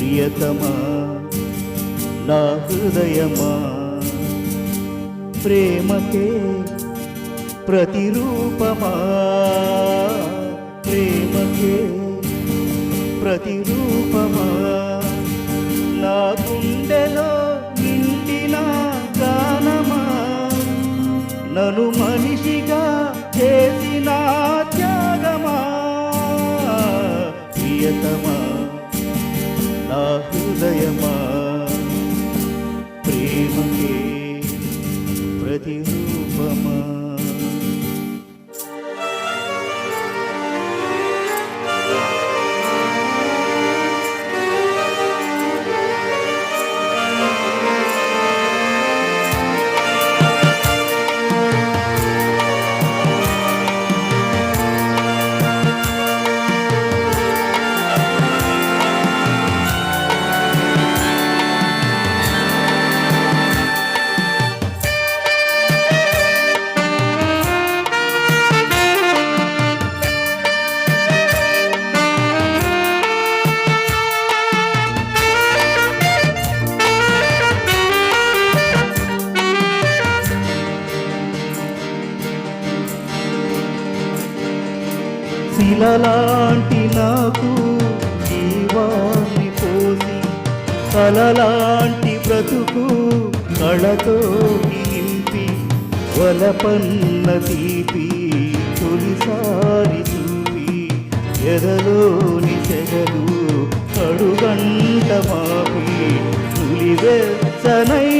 ప్రియతమా నా హృదయమా? ప్రేమకే ప్రతిరూపమా? ప్రేమకే ప్రతిరూపమా? నా గుండెలో ప్రతిరూపమా శిలలాంటి నాకు జీవాన్ని పోసి కలలాంటి బ్రతుకు కళతో నింపి వలపన్న తీపి తొలిసారి చూపి ఎదలోని చెగలు కడుగంట మాపి నులివెచ్చనైనా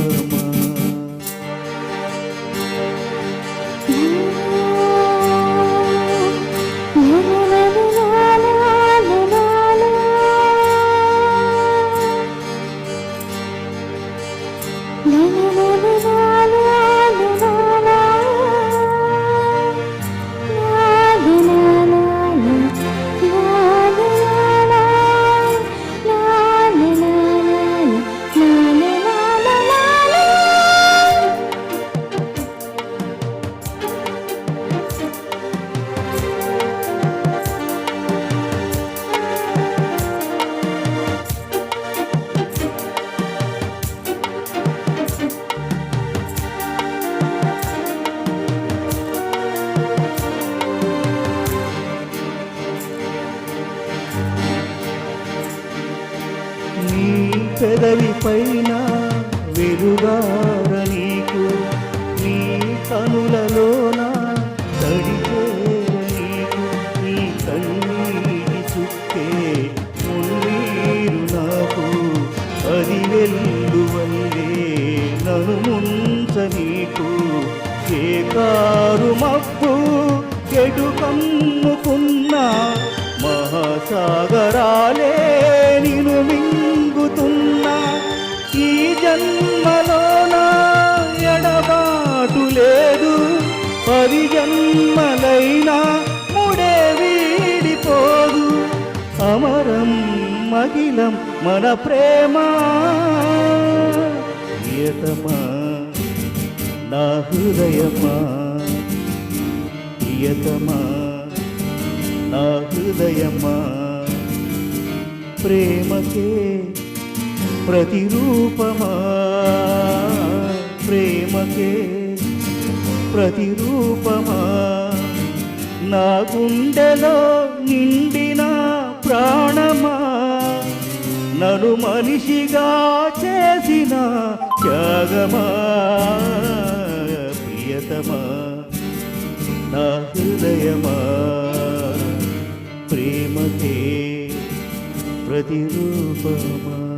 పెదవి పైన వెరుగార నీకు? నీ కనులలోన తడిచేర నీకు. నీ కన్నీటి చుట్టే మున్నీరు నాకు. అది వెల్లువల్లే నను ముంచ నీకు. ఏ కారు మప్పు ఎటు కమ్ముకున్న మహాసాగరాలే అమరమ్మలైనా ముడే వీడిపోదు. అమరం మహిళం మన ప్రేమ. ప్రియతమా నా హృదయమా? ప్రియతమా నా హృదయమా? ప్రేమకే ప్రతిరూపమా? ప్రేమకే ప్రతిరూపమా? నా గుండెలో నిండిన ప్రాణమా? నన్ను మనిషిగా చేసిన త్యాగమా? ప్రియతమా? నా హృదయమా? ప్రేమకే ప్రతిరూపమా?